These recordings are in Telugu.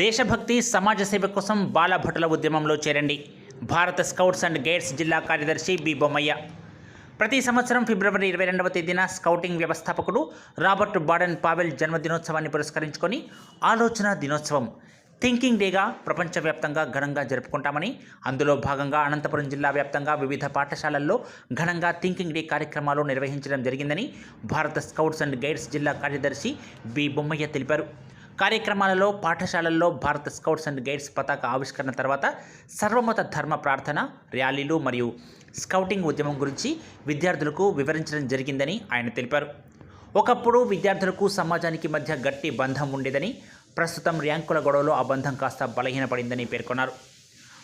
దేశభక్తి సమాజ సేవ కోసం బాలభటుల ఉద్యమంలో చేరండి. భారత స్కౌట్స్ అండ్ గైడ్స్ జిల్లా కార్యదర్శి బి. బొమ్మయ్య. ప్రతి సంవత్సరం ఫిబ్రవరి ఇరవై రెండవ తేదీన స్కౌటింగ్ వ్యవస్థాపకుడు రాబర్ట్ బాడెన్ పావెల్ జన్మదినోత్సవాన్ని పురస్కరించుకొని ఆలోచన దినోత్సవం థింకింగ్ డేగా ప్రపంచవ్యాప్తంగా ఘనంగా జరుపుకుంటామని అందులో భాగంగా అనంతపురం జిల్లా వ్యాప్తంగా వివిధ పాఠశాలల్లో ఘనంగా థింకింగ్ డే కార్యక్రమాలు నిర్వహించడం జరిగిందని భారత స్కౌట్స్ అండ్ గైడ్స్ జిల్లా కార్యదర్శి బి. బొమ్మయ్య తెలిపారు. కార్యక్రమాలలో పాఠశాలల్లో భారత స్కౌట్స్ అండ్ గైడ్స్ పతాక ఆవిష్కరణ తర్వాత సర్వమత ధర్మ ప్రార్థన ర్యాలీలు మరియు స్కౌటింగ్ ఉద్యమం గురించి విద్యార్థులకు వివరించడం జరిగిందని ఆయన తెలిపారు. ఒకప్పుడు విద్యార్థులకు సమాజానికి మధ్య గట్టి బంధం ఉండేదని ప్రస్తుతం ర్యాంకుల గొడవలో ఆ బంధం కాస్త బలహీనపడిందని పేర్కొన్నారు.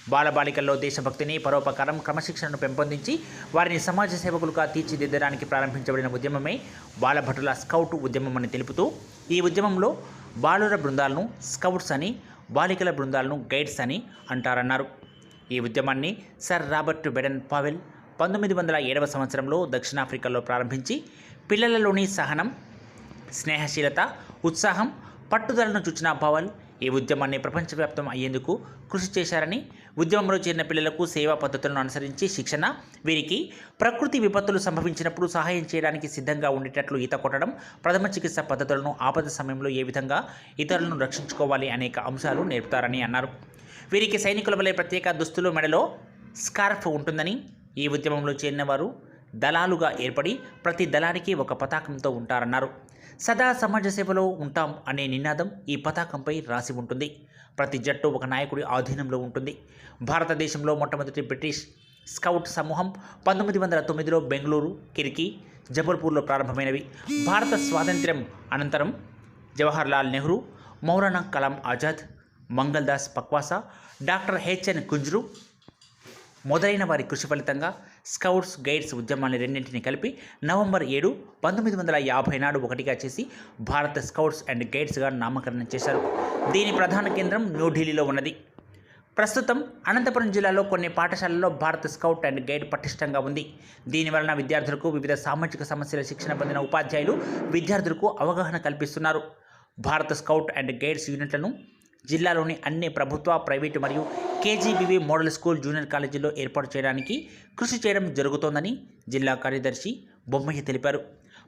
బాలబాలికల్లో దేశభక్తిని పరోపకారం క్రమశిక్షణను పెంపొందించి వారిని సమాజ సేవకులుగా తీర్చిదిద్దడానికి ప్రారంభించబడిన ఉద్యమమే బాలభటుల స్కౌట్ ఉద్యమం అని తెలుపుతూ ఈ ఉద్యమంలో బాలుర బృందాలను స్కౌట్స్ అని బాలికల బృందాలను గైడ్స్ అని అంటారన్నారు. ఈ ఉద్యమాన్ని సర్ రాబర్ట్ బెడన్ పావెల్ పంతొమ్మిది వందల ఏడవ సంవత్సరంలో దక్షిణాఫ్రికాలో ప్రారంభించి పిల్లలలోని సహనం స్నేహశీలత ఉత్సాహం పట్టుదలను చూచిన పవల్ ఈ ఉద్యమాన్ని ప్రపంచవ్యాప్తం అయ్యేందుకు కృషి చేశారని ఉద్యమంలో చేరిన పిల్లలకు సేవా పద్ధతులను అనుసరించి శిక్షణ వీరికి ప్రకృతి విపత్తులు సంభవించినప్పుడు సహాయం చేయడానికి సిద్ధంగా ఉండేటట్లు ఈత కొట్టడం ప్రథమ చికిత్స పద్ధతులను ఆపద సమయంలో ఏ విధంగా ఇతరులను రక్షించుకోవాలి అనేక అంశాలు నేర్పుతారని అన్నారు. వీరికి సైనికుల వలె ప్రత్యేక దుస్తులు మెడలో స్కార్ఫ్ ఉంటుందని ఈ ఉద్యమంలో చేరిన వారు దళాలుగా ఏర్పడి ప్రతి దళానికి ఒక పతాకంతో ఉంటారన్నారు. సదా సమాజ సేవలో ఉంటాం అనే నినాదం ఈ పతాకంపై రాసి ఉంటుంది. ప్రతి జట్టు ఒక నాయకుడి ఆధీనంలో ఉంటుంది. భారతదేశంలో మొట్టమొదటి బ్రిటిష్ స్కౌట్ సమూహం పంతొమ్మిది వందల తొమ్మిదిలో బెంగళూరు కిరికి జబల్పూర్లో ప్రారంభమైనవి. భారత స్వాతంత్ర్యం అనంతరం జవహర్లాల్ నెహ్రూ మౌలానా కలాం ఆజాద్ మంగల్ దాస్ పక్వాసా డాక్టర్ హెచ్ఎన్ కుంజ్రు మొదలైన వారి కృషి ఫలితంగా స్కౌట్స్ గైడ్స్ ఉద్యమాన్ని రెండింటిని కలిపి నవంబర్ ఏడు పంతొమ్మిది వందల యాభై నాడు ఒకటిగా చేసి భారత స్కౌట్స్ అండ్ గైడ్స్గా నామకరణం చేశారు. దీని ప్రధాన కేంద్రం న్యూఢిల్లీలో ఉన్నది. ప్రస్తుతం అనంతపురం జిల్లాలో కొన్ని పాఠశాలల్లో భారత స్కౌట్ అండ్ గైడ్ పటిష్టంగా ఉంది. దీనివలన విద్యార్థులకు వివిధ సామాజిక సమస్యల శిక్షణ పొందిన ఉపాధ్యాయులు విద్యార్థులకు అవగాహన కల్పిస్తున్నారు. భారత స్కౌట్ అండ్ గైడ్స్ యూనిట్లను జిల్లాలోని అన్ని ప్రభుత్వ ప్రైవేటు మరియు కేజీబీవీ మోడల్ స్కూల్ జూనియర్ కాలేజీల్లో ఏర్పాటు చేయడానికి కృషి చేయడం జరుగుతోందని జిల్లా కార్యదర్శి బొమ్మయ్య తెలిపారు.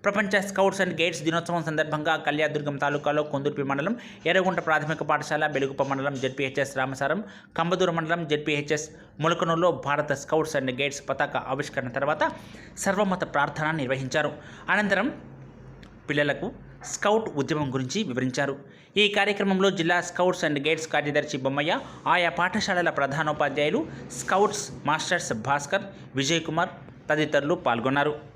ప్రపంచ స్కౌట్స్ అండ్ గైడ్స్ దినోత్సవం సందర్భంగా కళ్యాదుర్గం తాలూకాలో కొందుర్పి మండలం ఎర్రగుంట ప్రాథమిక పాఠశాల బెలుగుప మండలం జడ్పీహెచ్ఎస్ రామసారం కంబదూరు మండలం జడ్పీహెచ్ఎస్ ములకనూరులో భారత స్కౌట్స్ అండ్ గైడ్స్ పతాక ఆవిష్కరణ తర్వాత సర్వమత ప్రార్థన నిర్వహించారు. అనంతరం పిల్లలకు స్కౌట్ ఉద్యమం గురించి వివరించారు. ఈ కార్యక్రమంలో జిల్లా స్కౌట్స్ అండ్ గైడ్స్ కార్యదర్శి బొమ్మయ్య ఆయా పాఠశాలల ప్రధానోపాధ్యాయులు స్కౌట్స్ మాస్టర్స్ భాస్కర్ విజయ్ కుమార్ తదితరులు పాల్గొన్నారు.